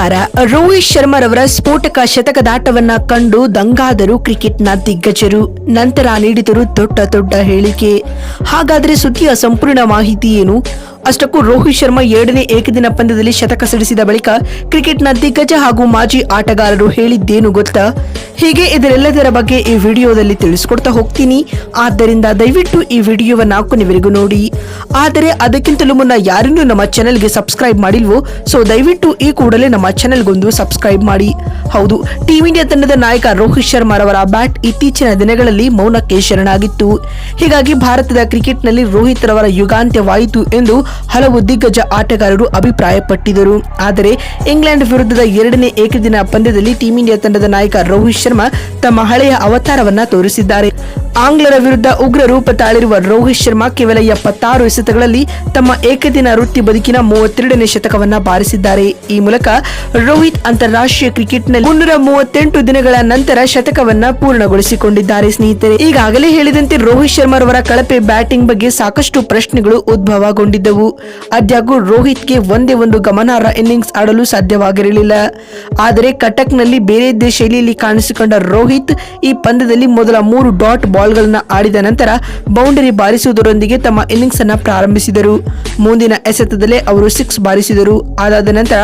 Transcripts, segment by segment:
ನಮಸ್ಕಾರ. ರೋಹಿತ್ ಶರ್ಮಾರವರ ಸ್ಫೋಟಕ ಶತಕದಾಟವನ್ನ ಕಂಡು ದಂಗಾದರು ಕ್ರಿಕೆಟ್ನ ದಿಗ್ಗಜರು. ನಂತರ ನೀಡಿದರು ದೊಡ್ಡ ದೊಡ್ಡ ಹೇಳಿಕೆ. ಹಾಗಾದ್ರೆ ಸುದ್ದಿಯ ಸಂಪೂರ್ಣ ಮಾಹಿತಿ ಏನು? ಅಷ್ಟಕ್ಕೂ ರೋಹಿತ್ ಶರ್ಮಾ ಎರಡನೇ ಏಕದಿನ ಪಂದ್ಯದಲ್ಲಿ ಶತಕ ಸಿಡಿಸಿದ ಬಳಿಕ ಕ್ರಿಕೆಟ್ನ ದಿಗ್ಗಜ ಹಾಗೂ ಮಾಜಿ ಆಟಗಾರರು ಹೇಳಿದ್ದೇನು ಗೊತ್ತಾ? ಹೀಗೆ ಇದರೆಲ್ಲದರ ಬಗ್ಗೆ ಈ ವಿಡಿಯೋದಲ್ಲಿ ತಿಳಿಸಿಕೊಡ್ತಾ ಹೋಗ್ತೀನಿ. ಆದ್ದರಿಂದ ದಯವಿಟ್ಟು ಈ ವಿಡಿಯೋವನ್ನು ಕೊನೆವರೆಗೂ ನೋಡಿ. ಆದರೆ ಅದಕ್ಕಿಂತಲೂ ಮುನ್ನ ಯಾರನ್ನೂ ನಮ್ಮ ಚಾನೆಲ್ಗೆ ಸಬ್ಸ್ಕ್ರೈಬ್ ಮಾಡಿಲ್ವೋ? ಸೊ ದಯವಿಟ್ಟು ಈ ಕೂಡಲೇ ನಮ್ಮ ಚಾನೆಲ್ಗೊಂದು ಸಬ್ಸ್ಕ್ರೈಬ್ ಮಾಡಿ. ಹೌದು ಟೀಮ್ ಇಂಡಿಯಾ ತಂಡದ ನಾಯಕ ರೋಹಿತ್ ಶರ್ಮಾರವರ ಬ್ಯಾಟ್ ಇತ್ತೀಚಿನ ದಿನಗಳಲ್ಲಿ ಮೌನಕ್ಕೆ ಶರಣಾಗಿತ್ತು. ಹೀಗಾಗಿ ಭಾರತದ ಕ್ರಿಕೆಟ್ನಲ್ಲಿ ರೋಹಿತ್ ರವರ ಯುಗಾಂತ್ಯವಾಯಿತು ಎಂದು ಹಲವು ದಿಗ್ಗಜ ಆಟಗಾರರು ಅಭಿಪ್ರಾಯಪಟ್ಟಿದ್ದರು. ಆದರೆ ಇಂಗ್ಲೆಂಡ್ ವಿರುದ್ಧದ ಎರಡನೇ ಏಕದಿನ ಪಂದ್ಯದಲ್ಲಿ ಟೀಂ ಇಂಡಿಯಾ ತಂಡದ ನಾಯಕ ರೋಹಿತ್ ಶರ್ಮಾ ತಮ್ಮ ಹಳೆಯ ಅವತಾರವನ್ನ ತೋರಿಸಿದ್ದಾರೆ. ಆಂಗ್ಲರ ವಿರುದ್ಧ ಉಗ್ರ ರೂಪ ತಾಳಿರುವ ರೋಹಿತ್ ಶರ್ಮಾ ಕೇವಲ ಎಪ್ಪತ್ತಾರು ಎಸೆತಗಳಲ್ಲಿ ತಮ್ಮ ಏಕದಿನ ವೃತ್ತಿ ಬದುಕಿನ ಮೂವತ್ತೆರಡನೇ ಶತಕವನ್ನ ಬಾರಿಸಿದ್ದಾರೆ. ಈ ಮೂಲಕ ರೋಹಿತ್ ಅಂತಾರಾಷ್ಟ್ರೀಯ ಕ್ರಿಕೆಟ್ನಲ್ಲಿ ಮುನ್ನೂರ ಮೂವತ್ತೆಂಟು ದಿನಗಳ ನಂತರ ಶತಕವನ್ನ ಪೂರ್ಣಗೊಳಿಸಿಕೊಂಡಿದ್ದಾರೆ ಸ್ನೇಹಿತರೆ. ಈಗಾಗಲೇ ಹೇಳಿದಂತೆ ರೋಹಿತ್ ಶರ್ಮಾರವರ ಕಳಪೆ ಬ್ಯಾಟಿಂಗ್ ಬಗ್ಗೆ ಸಾಕಷ್ಟು ಪ್ರಶ್ನೆಗಳು ಉದ್ಭವಗೊಂಡಿದ್ದವು. ಆದಾಗ್ಯೂ ರೋಹಿತ್ಗೆ ಒಂದೇ ಒಂದು ಗಮನಾರ್ಹ ಇನ್ನಿಂಗ್ಸ್ ಆಡಲು ಸಾಧ್ಯವಾಗಿರಲಿಲ್ಲ. ಆದರೆ ಕಟಕ್ನಲ್ಲಿ ಬೇರೆ ಶೈಲಿಯಲ್ಲಿ ಕಾಣಿಸಿಕೊಂಡ ರೋಹಿತ್ ಈ ಪಂದ್ಯದಲ್ಲಿ ಮೊದಲ ಮೂರು ಡಾಟ್ ಬಾಲ್ಗಳನ್ನ ಆಡಿದ ನಂತರ ಬೌಂಡರಿ ಬಾರಿಸುವುದರೊಂದಿಗೆ ತಮ್ಮ ಇನ್ನಿಂಗ್ಸ್ ಅನ್ನ ಪ್ರಾರಂಭಿಸಿದರು. ಮುಂದಿನ ಎಸೆತದಲ್ಲೇ ಅವರು ಸಿಕ್ಸ್ ಬಾರಿಸಿದರು. ಅದಾದ ನಂತರ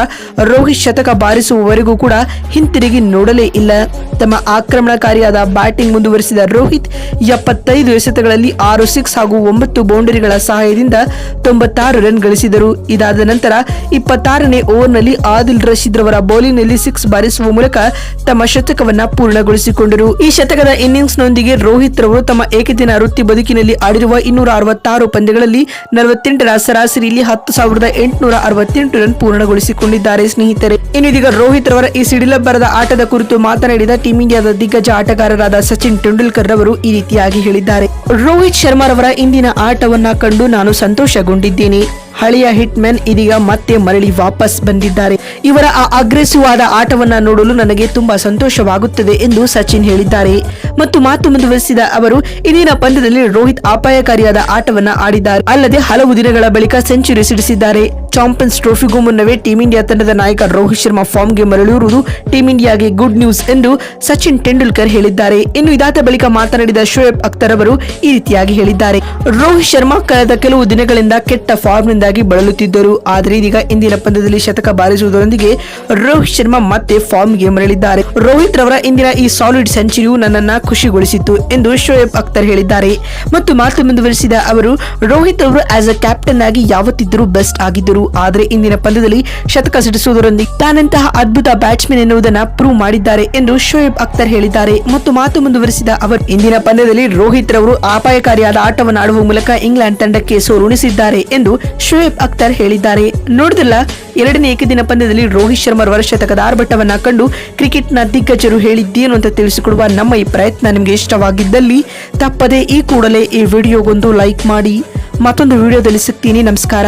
ರೋಹಿತ್ ಶತಕ ಬಾರಿಸುವವರೆಗೂ ಕೂಡ ಹಿಂತಿರುಗಿ ನೋಡಲೇ ಇಲ್ಲ. ತಮ್ಮ ಆಕ್ರಮಣಕಾರಿಯಾದ ಬ್ಯಾಟಿಂಗ್ ಮುಂದುವರಿಸಿದ ರೋಹಿತ್ ಎಪ್ಪತ್ತೈದು ಎಸೆತಗಳಲ್ಲಿ ಆರು ಸಿಕ್ಸ್ ಹಾಗೂ ಒಂಬತ್ತು ಬೌಂಡರಿಗಳ ಸಹಾಯದಿಂದ ತೊಂಬತ್ತಾರು ರನ್ ಗಳಿಸಿದರು. ಇದಾದ ನಂತರ ಇಪ್ಪತ್ತಾರನೇ ಓವರ್ನಲ್ಲಿ ಆದಿಲ್ ರಶೀದ್ ರವರ ಬೌಲಿಂಗ್ನಲ್ಲಿ ಸಿಕ್ಸ್ ಬಾರಿಸುವ ಮೂಲಕ ತಮ್ಮ ಶತಕವನ್ನ ಪೂರ್ಣಗೊಳಿಸಿಕೊಂಡರು. ಈ ಶತಕದ ಇನ್ನಿಂಗ್ಸ್ನೊಂದಿಗೆ ರೋಹಿತ್ ರವರು ತಮ್ಮ ಏಕದಿನ ವೃತ್ತಿ ಬದುಕಿನಲ್ಲಿ ಆಡಿರುವ ಇನ್ನೂರ ಅರವತ್ತಾರು ಪಂದ್ಯಗಳಲ್ಲಿ ನಲವತ್ತೆಂಟರ ಸರಾಸರಿಯಲ್ಲಿ ಹತ್ತು ಸಾವಿರದ ಎಂಟುನೂರ ಅರವತ್ತೆಂಟು ರನ್ ಪೂರ್ಣಗೊಳಿಸಿಕೊಂಡಿದ್ದಾರೆ ಸ್ನೇಹಿತರೆ. ಇನ್ನು ಇದೀಗ ರೋಹಿತ್ ರವರ ಈ ಸಿಡಿಲಬ್ಬರದ ಆಟದ ಕುರಿತು ಮಾತನಾಡಿದ ಟೀಂ ಇಂಡಿಯಾದ ದಿಗ್ಗಜ ಆಟಗಾರರಾದ ಸಚಿನ್ ತೆಂಡೂಲ್ಕರ್ ರವರು ಈ ರೀತಿಯಾಗಿ ಹೇಳಿದ್ದಾರೆ. ರೋಹಿತ್ ಶರ್ಮಾರವರ ಇಂದಿನ ಆಟವನ್ನ ಕಂಡು ನಾನು ಸಂತೋಷಗೊಂಡಿದ್ದೇನೆ. ಹಳೆಯ ಹಿಟ್ ಮ್ಯಾನ್ ಇದೀಗ ಮತ್ತೆ ಮರಳಿ ವಾಪಸ್ ಬಂದಿದ್ದಾರೆ. ಇವರ ಆ ಅಗ್ರೆಸಿವ್ ಆದ ಆಟವನ್ನ ನೋಡಲು ನನಗೆ ತುಂಬಾ ಸಂತೋಷವಾಗುತ್ತದೆ ಎಂದು ಸಚಿನ್ ಹೇಳಿದ್ದಾರೆ. ಮತ್ತು ಮಾತು ಮುಂದುವರಿಸಿದ ಅವರು ಇಂದಿನ ಪಂದ್ಯದಲ್ಲಿ ರೋಹಿತ್ ಅಪಾಯಕಾರಿಯಾದ ಆಟವನ್ನ ಆಡಿದ್ದಾರೆ. ಅಲ್ಲದೆ ಹಲವು ದಿನಗಳ ಬಳಿಕ ಸೆಂಚುರಿ ಸಿಡಿಸಿದ್ದಾರೆ. ಚಾಂಪಿಯನ್ಸ್ ಟ್ರೋಫಿಗೂ ಮುನ್ನವೇ ಟೀಂ ಇಂಡಿಯಾ ತಂಡದ ನಾಯಕ ರೋಹಿತ್ ಶರ್ಮಾ ಫಾರ್ಮ್ಗೆ ಮರಳಿರುವುದು ಟೀಂ ಇಂಡಿಯಾಗೆ ಗುಡ್ ನ್ಯೂಸ್ ಎಂದು ಸಚಿನ್ ತೆಂಡೂಲ್ಕರ್ ಹೇಳಿದ್ದಾರೆ. ಇನ್ನು ಇದಾದ ಬಳಿಕ ಮಾತನಾಡಿದ ಶೋಯಬ್ ಅಖ್ತರ್ ಅವರು ಈ ರೀತಿಯಾಗಿ ಹೇಳಿದ್ದಾರೆ. ರೋಹಿತ್ ಶರ್ಮಾ ಕಳೆದ ಕೆಲವು ದಿನಗಳಿಂದ ಕೆಟ್ಟ ಫಾರ್ಮ್ನಿಂದಾಗಿ ಬಳಲುತ್ತಿದ್ದರು. ಆದರೆ ಇದೀಗ ಇಂದಿನ ಪಂದ್ಯದಲ್ಲಿ ಶತಕ ಬಾರಿಸುವುದರೊಂದಿಗೆ ರೋಹಿತ್ ಶರ್ಮಾ ಮತ್ತೆ ಫಾರ್ಮ್ಗೆ ಮರಳಿದ್ದಾರೆ. ರೋಹಿತ್ ರವರ ಇಂದಿನ ಈ ಸಾಲಿಡ್ ಸೆಂಚುರಿಯು ನನ್ನನ್ನ ಖುಷಿಗೊಳಿಸಿತು ಎಂದು ಶೋಯಬ್ ಅಖ್ತರ್ ಹೇಳಿದ್ದಾರೆ. ಮತ್ತು ಮಾತು ಮುಂದುವರಿಸಿದ ಅವರು, ರೋಹಿತ್ ಅವರು ಆಸ್ ಅ ಕ್ಯಾಪ್ಟನ್ ಆಗಿ ಯಾವತ್ತಿದ್ದರೂ ಬೆಸ್ಟ್ ಆಗಿದ್ದರು. ಆದರೆ ಇಂದಿನ ಪಂದ್ಯದಲ್ಲಿ ಶತಕ ಸಿಡಿಸುವುದರೊಂದಿಗೆ ತಾನಂತಹ ಅದ್ಭುತ ಬ್ಯಾಟ್ಸ್ಮನ್ ಎನ್ನುವುದನ್ನು ಪ್ರೂವ್ ಮಾಡಿದ್ದಾರೆ ಎಂದು ಶೋಯಬ್ ಅಖ್ತರ್ ಹೇಳಿದ್ದಾರೆ. ಮತ್ತು ಮಾತು ಮುಂದುವರಿಸಿದ ಅವರು, ಇಂದಿನ ಪಂದ್ಯದಲ್ಲಿ ರೋಹಿತ್ ರವರು ಅಪಾಯಕಾರಿಯಾದ ಆಟವನ್ನು ಆಡುವ ಮೂಲಕ ಇಂಗ್ಲೆಂಡ್ ತಂಡಕ್ಕೆ ಸೋಲುಣಿಸಿದ್ದಾರೆ ಎಂದು ಶೋಯಬ್ ಅಖ್ತರ್ ಹೇಳಿದ್ದಾರೆ. ನೋಡಿದಲ್ಲ ಎರಡನೇ ಏಕದಿನ ಪಂದ್ಯದಲ್ಲಿ ರೋಹಿತ್ ಶರ್ಮಾ ರವರ ಶತಕದ ಆರ್ಭಟವನ್ನ ಕಂಡು ಕ್ರಿಕೆಟ್ನ ದಿಗ್ಗಜರು ಹೇಳಿದ್ದೇನು ಅಂತ ತಿಳಿಸಿಕೊಡುವ ನಮ್ಮ ಈ ಪ್ರಯತ್ನ ನಿಮಗೆ ಇಷ್ಟವಾಗಿದ್ದಲ್ಲಿ ತಪ್ಪದೆ ಈ ಕೂಡಲೇ ಈ ವಿಡಿಯೋಗೊಂದು ಲೈಕ್ ಮಾಡಿ ಮತ್ತೊಂದು ವಿಡಿಯೋದಲ್ಲಿ ಸಿಗ್ತೀನಿ. ನಮಸ್ಕಾರ.